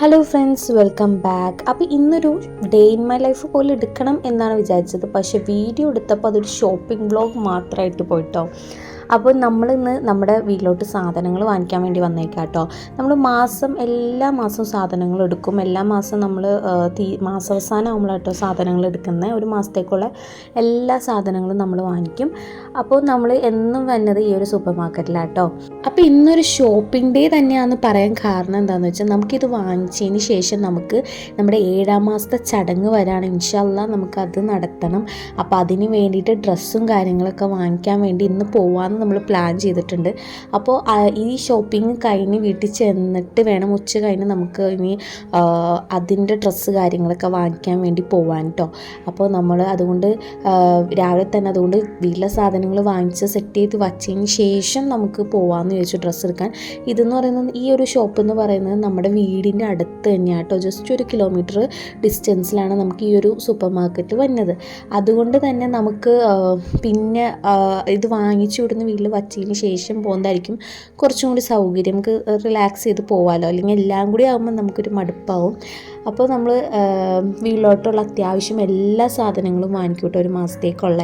Hello friends welcome back അപ്പോൾ ഇന്നൊരു day in my life പോലെ എടുക്കണം എന്നാണ് വിചാരിച്ചത്. പക്ഷേ വീഡിയോ എടുത്തപ്പോൾ അതൊരു ഷോപ്പിംഗ് ബ്ലോഗ് മാത്രമായിട്ട് പോയിട്ടോ. അപ്പോൾ നമ്മൾ ഇന്ന് നമ്മുടെ വീട്ടിലോട്ട് സാധനങ്ങൾ വാങ്ങിക്കാൻ വേണ്ടി വന്നേക്കാം കേട്ടോ. നമ്മൾ മാസം എല്ലാ മാസവും സാധനങ്ങൾ എടുക്കും. എല്ലാ മാസം നമ്മൾ തീ മാസാവസാനം കേട്ടോ സാധനങ്ങൾ എടുക്കുന്ന ഒരു മാസത്തേക്കുള്ള എല്ലാ സാധനങ്ങളും നമ്മൾ വാങ്ങിക്കും. അപ്പോൾ നമ്മൾ എന്നും വന്നത് ഈ ഒരു സൂപ്പർ മാർക്കറ്റിലാട്ടോ അപ്പോൾ ഇന്നൊരു ഷോപ്പിംഗ് ഡേ തന്നെയാണെന്ന് പറയാൻ കാരണം എന്താണെന്ന് വെച്ചാൽ നമുക്കിത് വാങ്ങിച്ചതിന് ശേഷം നമുക്ക് നമ്മുടെ ഏഴാം മാസത്തെ ചടങ്ങ് വരാണ്. ഇൻഷല്ല നമുക്കത് നടത്തണം. അപ്പോൾ അതിന് വേണ്ടിയിട്ട് ഡ്രസ്സും കാര്യങ്ങളൊക്കെ വാങ്ങിക്കാൻ വേണ്ടി ഇന്ന് പോവാമെന്ന് നമ്മൾ പ്ലാൻ ചെയ്തിട്ടുണ്ട്. അപ്പോൾ ഈ ഷോപ്പിംഗ് കഴിഞ്ഞ് വീട്ടിൽ ചെന്നിട്ട് വേണം ഉച്ച കഴിഞ്ഞ് നമുക്ക് ഇനി അതിന്റെ ഡ്രസ്സ് കാര്യങ്ങളൊക്കെ വാങ്ങിക്കാൻ വേണ്ടി പോവാൻ കേട്ടോ അപ്പോൾ നമ്മൾ അതുകൊണ്ട് രാവിലെ തന്നെ അതുകൊണ്ട് വീട്ടിലെ സാധനങ്ങൾ വാങ്ങിച്ച് സെറ്റ് ചെയ്ത് വച്ചതിന് ശേഷം നമുക്ക് പോവാമെന്ന് ചോദിച്ചു ഡ്രസ്സ് എടുക്കാൻ. ഇതെന്ന് പറയുന്നത് ഈ ഒരു ഷോപ്പ് എന്ന് പറയുന്നത് നമ്മുടെ വീടിന്റെ അടുത്ത് തന്നെയാണ് കേട്ടോ ജസ്റ്റ് ഒരു കിലോമീറ്റർ ഡിസ്റ്റൻസിലാണ് നമുക്ക് ഈ ഒരു സൂപ്പർ മാർക്കറ്റ് വന്നത്. അതുകൊണ്ട് തന്നെ നമുക്ക് പിന്നെ ഇത് വാങ്ങിച്ചു വിടുന്ന വീട്ടിൽ വച്ചതിന് ശേഷം പോകുന്നതായിരിക്കും. കുറച്ചും കൂടി സൗകര്യം. നമുക്ക് റിലാക്സ് ചെയ്ത് പോകാമല്ലോ അല്ലെങ്കിൽ എല്ലാം കൂടി ആകുമ്പോൾ നമുക്കൊരു മടുപ്പാവും. അപ്പോൾ നമ്മൾ വീട്ടിലോട്ടുള്ള അത്യാവശ്യം എല്ലാ സാധനങ്ങളും വാങ്ങിക്കൂട്ടോ ഒരു മാസത്തേക്കുള്ള.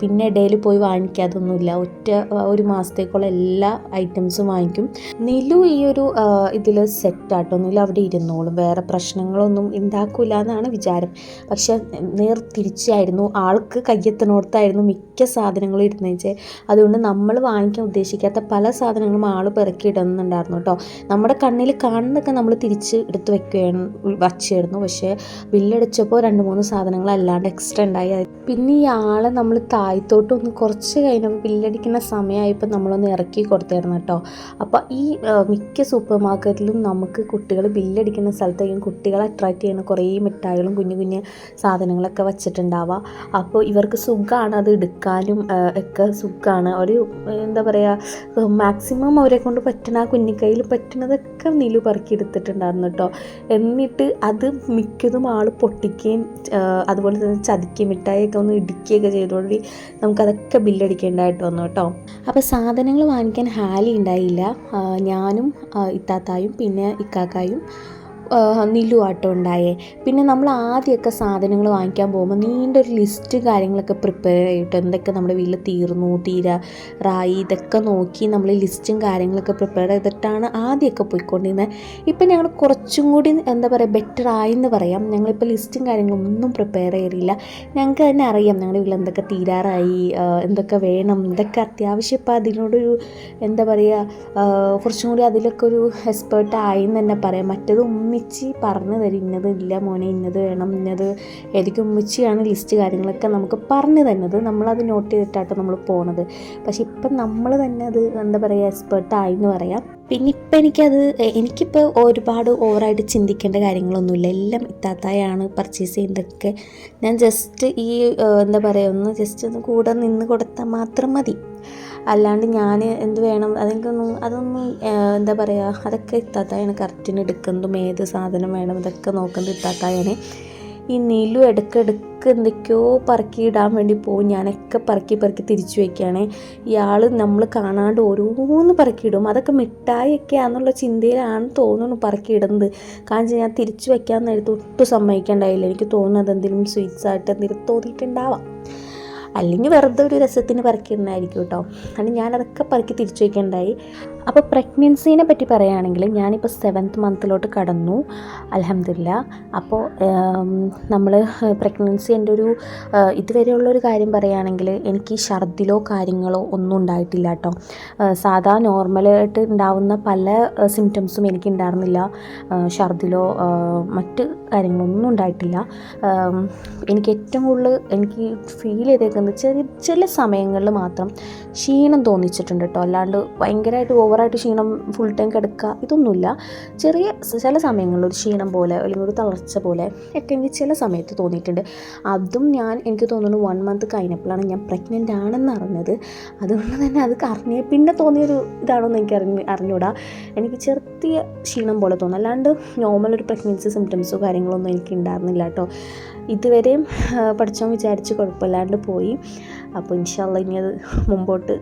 പിന്നെ ഇടയിൽ പോയി വാങ്ങിക്കാതൊന്നുമില്ല. ഒറ്റ ഒരു മാസത്തേക്കുള്ള എല്ലാ ഐറ്റംസും വാങ്ങിക്കും. നിലു ഈ ഒരു ഇതിൽ സെറ്റാട്ടോ നിലു അവിടെ ഇരുന്നോളും. വേറെ പ്രശ്നങ്ങളൊന്നും ഉണ്ടാക്കില്ല എന്നാണ് വിചാരം. പക്ഷെ നേർ തിരിച്ചായിരുന്നു. ആൾക്ക് കയ്യെത്തണോടത്തായിരുന്നു മിക്ക സാധനങ്ങളും ഇരുന്നേച്ചേ. അതുകൊണ്ട് നമ്മൾ വാങ്ങിക്കാൻ ഉദ്ദേശിക്കാത്ത പല സാധനങ്ങളും ആൾ പെറുക്കി ഇടുന്നുണ്ടായിരുന്നു കേട്ടോ. നമ്മുടെ കണ്ണിൽ കാണുന്നൊക്കെ നമ്മൾ തിരിച്ച് എടുത്ത് വെക്കുകയാണ് വച്ചായിരുന്നു പക്ഷേ ബില്ലടിച്ചപ്പോൾ രണ്ട് മൂന്ന് സാധനങ്ങൾ അല്ലാണ്ട് എക്സ്ട്രാ ഉണ്ടായി. പിന്നെ ഈ ആളെ നമ്മൾ താഴത്തോട്ട് ഒന്ന് കുറച്ച് കഴിഞ്ഞപ്പോൾ ബില്ലടിക്കുന്ന സമയമായപ്പോൾ നമ്മളൊന്ന് ഇറക്കി കൊടുത്തായിരുന്നു കേട്ടോ. അപ്പോൾ ഈ മിക്ക സൂപ്പർ മാർക്കറ്റിലും നമുക്ക് കുട്ടികൾ ബില്ലടിക്കുന്ന സ്ഥലത്തേക്കും കുട്ടികളെ അട്രാക്റ്റ് ചെയ്യുന്ന കുറേ മിഠായികളും കുഞ്ഞു കുഞ്ഞു സാധനങ്ങളൊക്കെ വച്ചിട്ടുണ്ടാവുക. അപ്പോൾ ഇവർക്ക് സുഖമാണ് അത് എടുക്കാനും ഒക്കെ സുഖമാണ്. ഒരു എന്താ പറയുക മാക്സിമം അവരെ കൊണ്ട് പറ്റുന്ന ആ കുഞ്ഞിക്കൈയിൽ പറ്റുന്നതൊക്കെ നീലു പറക്കി എടുത്തിട്ടുണ്ടായിരുന്നു കേട്ടോ. എന്നിട്ട് അത് മിക്കതും ആൾ പൊട്ടിക്കുകയും അതുപോലെ തന്നെ ചതിക്കുകയും മിഠായിയൊക്കെ ഒന്ന് ഇടിക്കുകയൊക്കെ ചെയ്തുകൊണ്ട് നമുക്കതൊക്കെ ബില്ലടിക്കേണ്ടതായിട്ട് വന്നു കേട്ടോ. അപ്പോൾ സാധനങ്ങൾ വാങ്ങിക്കാൻ ഹാലി ഉണ്ടായില്ല. ഞാനും ഇത്താത്തായും പിന്നെ ഇക്കാക്കായും നിലു ആട്ടോ ഉണ്ടായേ. പിന്നെ നമ്മൾ ആദ്യമൊക്കെ സാധനങ്ങൾ വാങ്ങിക്കാൻ പോകുമ്പോൾ നീണ്ടൊരു ലിസ്റ്റ് കാര്യങ്ങളൊക്കെ പ്രിപ്പയർ ചെയ്തിട്ട് എന്തൊക്കെ നമ്മുടെ വീട്ടിൽ തീർന്നു തീരാ റായി ഇതൊക്കെ നോക്കി നമ്മൾ ലിസ്റ്റും കാര്യങ്ങളൊക്കെ പ്രിപ്പയർ ചെയ്തിട്ടാണ് ആദ്യമൊക്കെ പോയിക്കൊണ്ടിരുന്നത് ഇപ്പം ഞങ്ങൾ കുറച്ചും കൂടി എന്താ പറയുക ബെറ്റർ ആയെന്ന് പറയാം. ഞങ്ങളിപ്പോൾ ലിസ്റ്റും കാര്യങ്ങളും ഒന്നും പ്രിപ്പയർ ചെയ്തില്ല. ഞങ്ങൾക്ക് തന്നെ അറിയാം ഞങ്ങളുടെ വീട്ടിൽ എന്തൊക്കെ തീരാറായി എന്തൊക്കെ വേണം എന്തൊക്കെ അത്യാവശ്യം ഇപ്പം അതിനോടൊരു എന്താ പറയുക കുറച്ചും കൂടി അതിലൊക്കെ ഒരു എക്സ്പേർട്ട് ആയി എന്ന് തന്നെ പറയാം. മറ്റത് ഉമ്മിച്ചി പറഞ്ഞു തരും ഇന്നത് ഇല്ല മോനെ ഇന്നത് വേണം ഇന്നത് ഏതൊക്കെ ഉമ്മച്ചിയാണ് ലിസ്റ്റ് കാര്യങ്ങളൊക്കെ നമുക്ക് പറഞ്ഞു തന്നത്. നമ്മളത് നോട്ട് ചെയ്തിട്ടാട്ടോ നമ്മൾ പോണത്. പക്ഷെ ഇപ്പം നമ്മൾ തന്നെ അത് എന്താ പറയുക എക്സ്പേർട്ടായി എന്ന് പറയാം. പിന്നെ ഇപ്പം എനിക്കത് എനിക്കിപ്പോൾ ഒരുപാട് ഓവറായിട്ട് ചിന്തിക്കേണ്ട കാര്യങ്ങളൊന്നുമില്ല. എല്ലാം ഇത്താത്തായാണ് പർച്ചേസ് ചെയ്യുന്നതൊക്കെ. ഞാൻ ജസ്റ്റ് ഈ എന്താ പറയുക ഒന്ന് ജസ്റ്റ് ഒന്ന് കൂടെ നിന്ന് കൊടുത്താൽ മാത്രം മതി. അല്ലാണ്ട് ഞാൻ എന്ത് വേണം? അതെനിക്കൊന്നും അതൊന്നും എന്താ പറയുക അതൊക്കെ ഇത്താത്തായാണ് കറക്റ്റിന് എടുക്കുന്നതും ഏത് സാധനം വേണം ഇതൊക്കെ നോക്കുന്നത് ഇത്താത്തായാണ്. ഈ നീലു ഇടയ്ക്കിടയ്ക്ക് എന്തൊക്കെയോ പറക്കി ഇടാൻ വേണ്ടി പോകും ഞാനൊക്കെ പറക്കി പറക്കി തിരിച്ചു വയ്ക്കുകയാണ് ഇയാൾ നമ്മൾ കാണാണ്ട് ഓരോന്ന് പറക്കിയിടും അതൊക്കെ മിഠായിയൊക്കെ ആണെന്നുള്ള ചിന്തയിലാണ് തോന്നുന്നു പറക്കിയിടുന്നത് കാരണം ഞാൻ തിരിച്ചു വയ്ക്കാൻ നേരത്ത് ഒട്ടും സമ്മതിക്കണ്ടായില്ല. എനിക്ക് തോന്നുന്നത് എന്തെങ്കിലും സ്വീറ്റ്സ് ആയിട്ട് എന്തെങ്കിലും തോന്നിയിട്ടുണ്ടാവാം. അല്ലെങ്കിൽ വെറുതെ ഒരു രസത്തിന് പറക്കിയിട്ടുണ്ടായിരിക്കും കേട്ടോ. അങ്ങനെ ഞാനതൊക്കെ പറക്കി തിരിച്ചു വയ്ക്കണ്ടായി. അപ്പോൾ പ്രഗ്നൻസീനെ പറ്റി പറയുകയാണെങ്കിൽ ഞാനിപ്പോൾ സെവൻത്ത് മന്തിലോട്ട് കടന്നു അലഹമില്ല അപ്പോൾ നമ്മൾ പ്രഗ്നൻസി എന്റെ ഒരു ആ, ഇതുവരെയുള്ളൊരു കാര്യം പറയുകയാണെങ്കിൽ എനിക്ക് ഛർദിലോ കാര്യങ്ങളോ ഒന്നും ഉണ്ടായിട്ടില്ല കേട്ടോ. സാധാ നോർമലായിട്ട് ഉണ്ടാവുന്ന പല സിംറ്റംസും എനിക്ക് ഉണ്ടായിരുന്നില്ല. ഛർദിലോ മറ്റ് കാര്യങ്ങളൊന്നും ഉണ്ടായിട്ടില്ല. എനിക്ക് ഏറ്റവും കൂടുതൽ എനിക്ക് ഫീൽ ചെയ്തേക്കുന്നത് ചെറിയ ചില സമയങ്ങളിൽ മാത്രം ക്ഷീണം തോന്നിച്ചിട്ടുണ്ട് കേട്ടോ. അല്ലാണ്ട് ഭയങ്കരമായിട്ട് ഓവറായിട്ട് ക്ഷീണം ഫുൾ ടൈം കിടക്കുക ഇതൊന്നുമില്ല. ചെറിയ ചില സമയങ്ങളിൽ ഒരു ക്ഷീണം പോലെ അല്ലെങ്കിൽ ഒരു തളർച്ച പോലെ ഒക്കെ എനിക്ക് ചില സമയത്ത് തോന്നിയിട്ടുണ്ട്. അതും ഞാൻ എനിക്ക് തോന്നുന്നു വൺ മന്ത് കഴിഞ്ഞപ്പോഴാണ് ഞാൻ പ്രഗ്നന്റ് ആണെന്ന് അറിഞ്ഞത്. അതുകൊണ്ട് തന്നെ അത് അറിഞ്ഞ പിന്നെ തോന്നിയൊരു ഇതാണോ എന്ന് എനിക്ക് അറിഞ്ഞ് അറിഞ്ഞൂടാ. എനിക്ക് ചെറിയ ക്ഷീണം പോലെ തോന്നും അല്ലാണ്ട് നോർമൽ ഒരു പ്രഗ്നൻസി സിംറ്റംസോ കാര്യങ്ങളൊന്നും എനിക്ക് ഉണ്ടായിരുന്നില്ല കേട്ടോ. ഇതുവരെയും പഠിച്ചോ വിചാരിച്ച് കുഴപ്പമില്ലാണ്ട് പോയി. അപ്പോൾ ഇൻഷാല്ല ഇനി അത് മുമ്പോട്ട്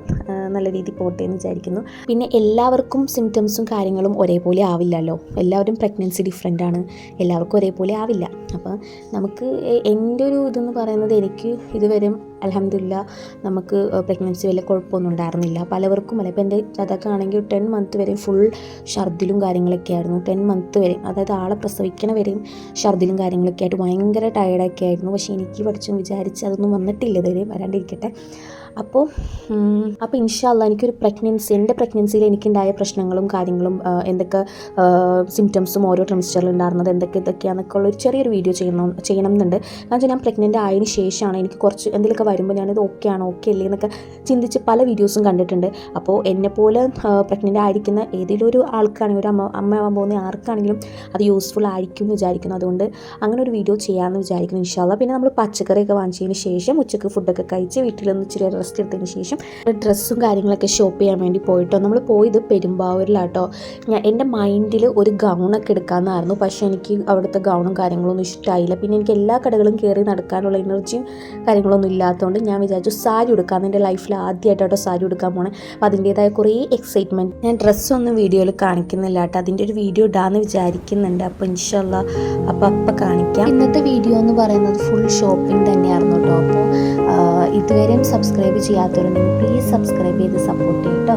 നല്ല രീതിയിൽ പോട്ടെ എന്ന് വിചാരിക്കുന്നു. പിന്നെ എല്ലാവർക്കും സിംറ്റംസും കാര്യങ്ങളും ഒരേപോലെ ആവില്ലല്ലോ. എല്ലാവരും പ്രഗ്നൻസി ഡിഫറെന്റ് ആണ്. എല്ലാവർക്കും ഒരേപോലെ ആവില്ല. അപ്പോൾ നമുക്ക് എന്റെ ഒരു ഇതെന്ന് പറയുന്നത് എനിക്ക് ഇതുവരെ അലഹമില്ല നമുക്ക് പ്രഗ്നൻസി വലിയ കുഴപ്പമൊന്നും ഉണ്ടായിരുന്നില്ല. പലവർക്കും അല്ല. ഇപ്പോൾ എന്റെ ചതക്കാണെങ്കിൽ ടെൻ മന്ത് വരെയും ഫുൾ ഛർദിലും കാര്യങ്ങളൊക്കെ ആയിരുന്നു ടെൻ മന്ത് വരെയും അതായത് ആളെ പ്രസവിക്കണ വരെയും ഛർദിലും കാര്യങ്ങളൊക്കെ ആയിട്ട് ഭയങ്കര ടയർഡൊക്കെ ആയിരുന്നു. പക്ഷേ എനിക്ക് പഠിച്ചും വിചാരിച്ച് അതൊന്നും വന്നിട്ടില്ല. ഇതുവരെയും വരാണ്ടിരിക്കട്ടെ. അപ്പോൾ അപ്പോൾ ഇൻഷാല്ല എനിക്കൊരു പ്രഗ്നൻസി എന്റെ പ്രഗ്നൻസിയിൽ എനിക്കുണ്ടായ പ്രശ്നങ്ങളും കാര്യങ്ങളും എന്തൊക്കെ സിംറ്റംസും ഓരോ ട്രിമിസ്റ്ററിൽ ഉണ്ടായിരുന്നത് എന്തൊക്കെ ഇതൊക്കെയാണെന്നൊക്കെ ഉള്ള ഒരു ചെറിയൊരു വീഡിയോ ചെയ്യണം ചെയ്യണം എന്നുണ്ട് കാരണം വെച്ചാൽ ഞാൻ പ്രഗ്നന്റ് ആയതിന് ശേഷമാണ് എനിക്ക് കുറച്ച് എന്തെങ്കിലുമൊക്കെ വരുമ്പോൾ ഞാനിത് ഓക്കെ ആണോ ഓക്കെ അല്ലേ എന്നൊക്കെ ചിന്തിച്ച് പല വീഡിയോസും കണ്ടിട്ടുണ്ട്. അപ്പോൾ എന്നെപ്പോലെ പ്രഗ്നന്റ് ആയിരിക്കുന്ന ഏതെങ്കിലും ഒരു ആൾക്കാണെങ്കിൽ ഒരു അമ്മ അമ്മയാവാൻ പോകുന്ന ആർക്കാണെങ്കിലും അത് യൂസ്ഫുൾ ആയിരിക്കും എന്ന് വിചാരിക്കുന്നു. അതുകൊണ്ട് അങ്ങനെ ഒരു വീഡിയോ ചെയ്യാമെന്ന് വിചാരിക്കുന്നു ഇൻഷാല്ല പിന്നെ നമ്മൾ പച്ചക്കറിയൊക്കെ വാങ്ങിച്ചതിന് ശേഷം ഉച്ചയ്ക്ക് ഫുഡൊക്കെ കഴിച്ച് വീട്ടിൽ ഒന്ന് ഇച്ചിരി റെസ്റ്റ് എടുത്തതിന് ശേഷം ഡ്രസ്സും കാര്യങ്ങളൊക്കെ ഷോപ്പ് ചെയ്യാൻ വേണ്ടി പോയിട്ടോ. നമ്മൾ പോയത് പെരുമ്പാവൂരിലാട്ടോ. ഞാൻ എന്റെ മൈൻഡിൽ ഒരു ഗൗണൊക്കെ എടുക്കാമെന്നായിരുന്നു പക്ഷേ എനിക്ക് അവിടുത്തെ ഗൗണും കാര്യങ്ങളൊന്നും ഇഷ്ടമായില്ല പിന്നെ എനിക്ക് എല്ലാ കടകളും കയറി നടക്കാനുള്ള എനർജിയും കാര്യങ്ങളൊന്നും ഇല്ലാത്തതുകൊണ്ട് ഞാൻ വിചാരിച്ചു സാരി എടുക്കാമെന്ന് എന്റെ ലൈഫിൽ ആദ്യമായിട്ടോ സാരി എടുക്കാൻ പോണേ. അപ്പോൾ അതിന്റേതായ കുറേ എക്സൈറ്റ്മെന്റ് ഞാൻ ഡ്രസ്സൊന്നും വീഡിയോയിൽ കാണിക്കുന്നില്ല കേട്ടോ. അതിന്റെ ഒരു വീഡിയോ ഇടാമെന്ന് വിചാരിക്കുന്നുണ്ട്. അപ്പോൾ ഇൻഷല്ല അപ്പോൾ അപ്പം കാണിക്കാം. ഇന്നത്തെ വീഡിയോ എന്ന് പറയുന്നത് ഫുൾ ഷോപ്പിംഗ് തന്നെയായിരുന്നു കേട്ടോ. അപ്പോൾ ഇതുവരെയും സബ്സ്ക്രൈബ് പ്ലീസ് സബ്സ്ക്രൈബ് ചെയ്ത് സപ്പോർട്ട് ചെയ്യട്ടോ